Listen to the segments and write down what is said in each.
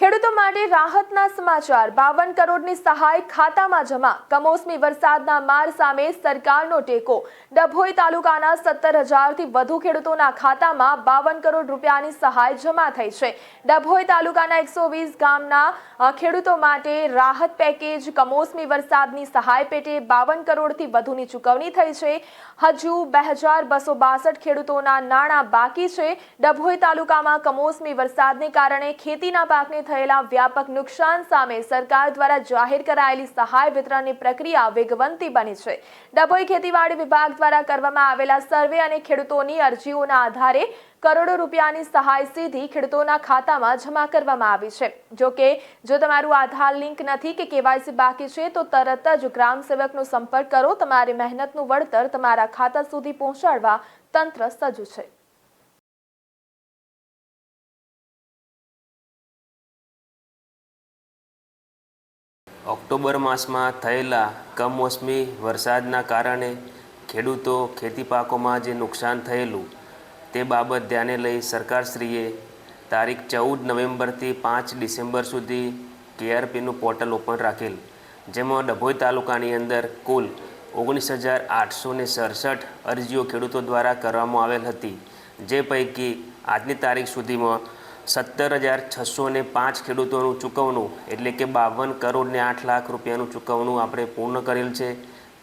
ખેડૂતો માટે રાહતના સમાચાર. બાવન કરોડની સહાય ખાતામાં જમા. કમોસમી વરસાદના માર સામે સરકારનો ટેકો. ડભોઈ તાલુકાના સત્તર હજારથી વધુ ખેડૂતોના ખાતામાં બાવન કરોડ રૂપિયાની સહાય જમા થઈ છે. ડભોઈ તાલુકાના એકસો વીસ ગામના ખેડૂતો માટે રાહત પેકેજ કમોસમી વરસાદની સહાય પેટે બાવન કરોડથી વધુની ચૂકવણી થઈ છે. હજુ બે હજાર બસો બાસઠ ખેડૂતોના નાણાં બાકી છે. ડભોઈ તાલુકામાં કમોસમી વરસાદને કારણે ખેતીના પાકને થયેલા વ્યાપક નુકસાન સામે સરકાર દ્વારા જાહેર કરાયેલી સહાય વિતરણની પ્રક્રિયા વેગવંતી બની છે. ડભોઈ ખેતીવાડી વિભાગ દ્વારા કરવામાં આવેલા સર્વે અને ખેડૂતોની અરજીઓના આધારે કરોડો રૂપિયાની સહાય સીધી ખેડૂતોના ખાતામાં જમા કરવામાં આવી છે. જો કે, જો તમારું આધાર લિંક નથી કે કેવાયસી બાકી છે, તો તરત જ ગ્રામ સેવકનો સંપર્ક કરો. તમારી મહેનતનું વળતર તમારા ખાતા સુધી પહોંચાડવા તંત્ર સજ્જ છે. ઓક્ટોબર માસમાં થયેલા કમોસમી વરસાદના કારણે ખેડૂતો ખેતી પાકોમાં જે નુકસાન થયેલું તે બાબત ધ્યાને લઈ સરકારશ્રીએ તારીખ ચૌદ નવેમ્બરથી પાંચ ડિસેમ્બર સુધી કેઆરપીનું પોર્ટલ ઓપન રાખેલ, જેમાં ડભોઈ તાલુકાની અંદર કુલ ઓગણીસ હજાર આઠસો સડસઠ અરજીઓ ખેડૂતો દ્વારા કરવામાં આવેલ હતી, જે પૈકી આજની તારીખ સુધીમાં સત્તર હજાર છસો ને પાંચ ખેડૂતોનું ચૂકવણું એટલે કે બાવન કરોડ ને આઠ લાખ રૂપિયાનું ચૂકવણું આપણે પૂર્ણ કરેલ છે.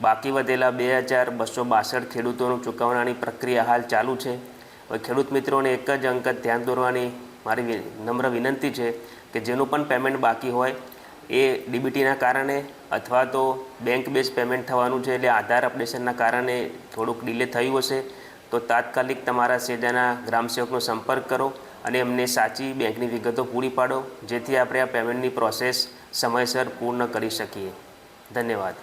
બાકી વધેલા બે હજાર બસો બાસઠ ખેડૂતોનું ચૂકવણાની પ્રક્રિયા હાલ ચાલુ છે. હવે ખેડૂત મિત્રોને એક જ અંક ધ્યાન દોરવાની મારી નમ્ર વિનંતી છે કે જેનું પણ પેમેન્ટ બાકી હોય એ ડીબીટીના કારણે અથવા તો બેંક બેઝ પેમેન્ટ થવાનું છે એટલે આધાર અપડેશનના કારણે થોડુંક ડિલે થયું હશે. તો તાત્કાલિક તમારા સેજાના ગ્રામસેવકનો સંપર્ક કરો. અને એમને સાચી બેંકની વિગતો પૂરી પાડો, જેથી આપણે આ પેમેન્ટની પ્રોસેસ સમયસર પૂર્ણ કરી શકીએ. ધન્યવાદ.